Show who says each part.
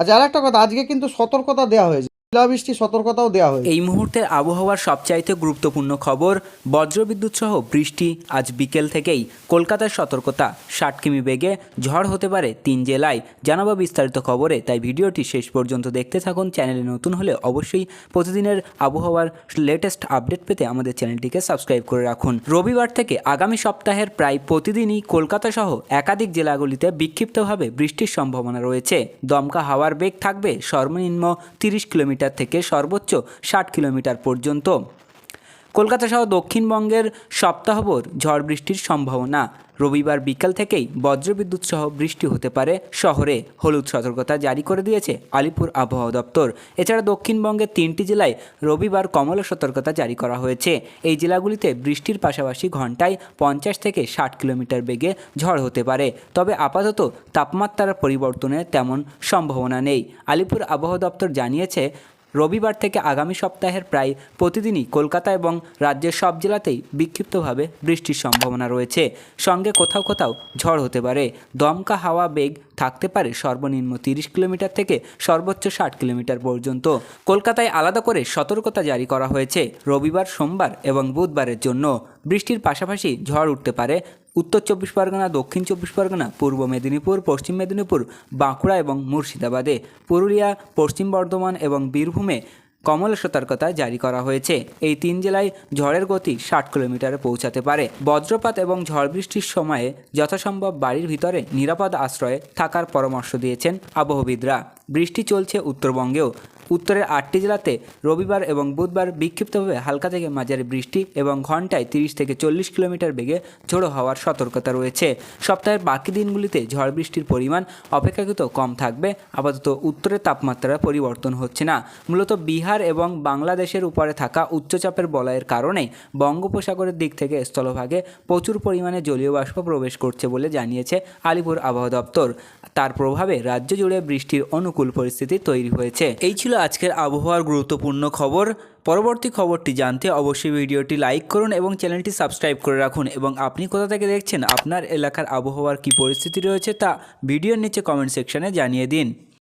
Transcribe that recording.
Speaker 1: আচ্ছা আর একটা কথা আজকে কিন্তু সতর্কতা দেওয়া হয়েছে। শিলাবৃষ্টি, সতর্কতাও দেওয়া হয়
Speaker 2: এই মুহূর্তের আবহাওয়ার সবচাইতে গুরুত্বপূর্ণ খবর, বজ্রবিদ্যুৎ সহ বৃষ্টি। আজ বিকেল থেকেই কলকাতার সতর্কতা। ষাট কিমি বেগে ঝড় হতে পারে তিন জেলায়। জানাব বিস্তারিত খবরে, তাই ভিডিওটি শেষ পর্যন্ত দেখতে থাকুন। চ্যানেলে নতুন হলে অবশ্যই প্রতিদিনের আবহাওয়ার লেটেস্ট আপডেট পেতে আমাদের চ্যানেলটিকে সাবস্ক্রাইব করে রাখুন। রবিবার থেকে আগামী সপ্তাহের প্রায় প্রতিদিনই কলকাতা সহ একাধিক জেলাগুলিতে বিক্ষিপ্তভাবে বৃষ্টির সম্ভাবনা রয়েছে। দমকা হাওয়ার বেগ থাকবে সর্বনিম্ন তিরিশ কিলোমিটার থেকে সর্বোচ্চ ষাট কিলোমিটার পর্যন্ত। কলকাতা সহ দক্ষিণবঙ্গের সপ্তাহভর ঝড় বৃষ্টির সম্ভাবনা। রবিবার বিকাল থেকেই বজ্রবিদ্যুৎ সহ বৃষ্টি হতে পারে শহরে। হলুদ সতর্কতা জারি করে দিয়েছে আলিপুর আবহাওয়া দপ্তর। এছাড়া দক্ষিণবঙ্গের তিনটি জেলায় রবিবার কমলা সতর্কতা জারি করা হয়েছে। এই জেলাগুলিতে বৃষ্টির পাশাপাশি ঘন্টায় পঞ্চাশ থেকে ষাট কিলোমিটার বেগে ঝড় হতে পারে। তবে আপাতত তাপমাত্রার পরিবর্তনের তেমন সম্ভাবনা নেই। আলিপুর আবহাওয়া দপ্তর জানিয়েছে রবিবার থেকে আগামী সপ্তাহের প্রায় প্রতিদিনই কলকাতা এবং রাজ্যের সব জেলাতেই বিক্ষিপ্তভাবে বৃষ্টির সম্ভাবনা রয়েছে। সঙ্গে কোথাও কোথাও ঝড় হতে পারে। দমকা হাওয়া বেগ থাকতে পারে সর্বনিম্ন তিরিশ কিলোমিটার থেকে সর্বোচ্চ ষাট কিলোমিটার পর্যন্ত। কলকাতায় আলাদা করে সতর্কতা জারি করা হয়েছে রবিবার, সোমবার এবং বুধবারের জন্য। বৃষ্টির পাশাপাশি ঝড় উঠতে পারে উত্তর চব্বিশ পরগনা, দক্ষিণ চব্বিশ পরগনা, পূর্ব মেদিনীপুর, পশ্চিম মেদিনীপুর, বাঁকুড়া এবং মুর্শিদাবাদে। পুরুলিয়া, পশ্চিম বর্ধমান এবং বীরভূমে কমলা সতর্কতা জারি করা হয়েছে। এই তিন জেলায় ঝড়ের গতি ষাট কিলোমিটারে পৌঁছাতে পারে। বজ্রপাত এবং ঝড় বৃষ্টির সময়ে যথাসম্ভব বাড়ির ভিতরে নিরাপদ আশ্রয়ে থাকার পরামর্শ দিয়েছেন আবহবিদরা। বৃষ্টি চলছে উত্তরবঙ্গেও। উত্তরের আটটি জেলাতে রবিবার এবং বুধবার বিক্ষিপ্তভাবে হালকা থেকে মাঝারি বৃষ্টি এবং ঘন্টায় তিরিশ থেকে চল্লিশ কিলোমিটার বেগে ঝোড়ো হওয়ার সতর্কতা রয়েছে। সপ্তাহের বাকি দিনগুলিতে ঝড় বৃষ্টির পরিমাণ অপেক্ষাকৃত কম থাকবে। আপাতত উত্তরের তাপমাত্রার পরিবর্তন হচ্ছে না। মূলত বিহার এবং বাংলাদেশের উপরে থাকা উচ্চচাপের বলয়ের কারণে বঙ্গোপসাগরের দিক থেকে স্থলভাগে প্রচুর পরিমাণে জলীয় বাষ্প প্রবেশ করছে বলে জানিয়েছে আলিপুর আবহাওয়া দপ্তর। তার প্রভাবে রাজ্য জুড়ে বৃষ্টির অনুকূল পরিস্থিতি তৈরি হয়েছে। এই ছিল আজকের আবহাওয়ার গুরুত্বপূর্ণ খবর। পরবর্তী খবরটি জানতে অবশ্যই ভিডিওটি লাইক করুন এবং চ্যানেলটি সাবস্ক্রাইব করে রাখুন। এবং আপনি কোথা থেকে দেখছেন আপনার এলাকার আবহাওয়ার কি পরিস্থিতি রয়েছে তা ভিডিওর নিচে কমেন্ট সেকশানে জানিয়ে দিন।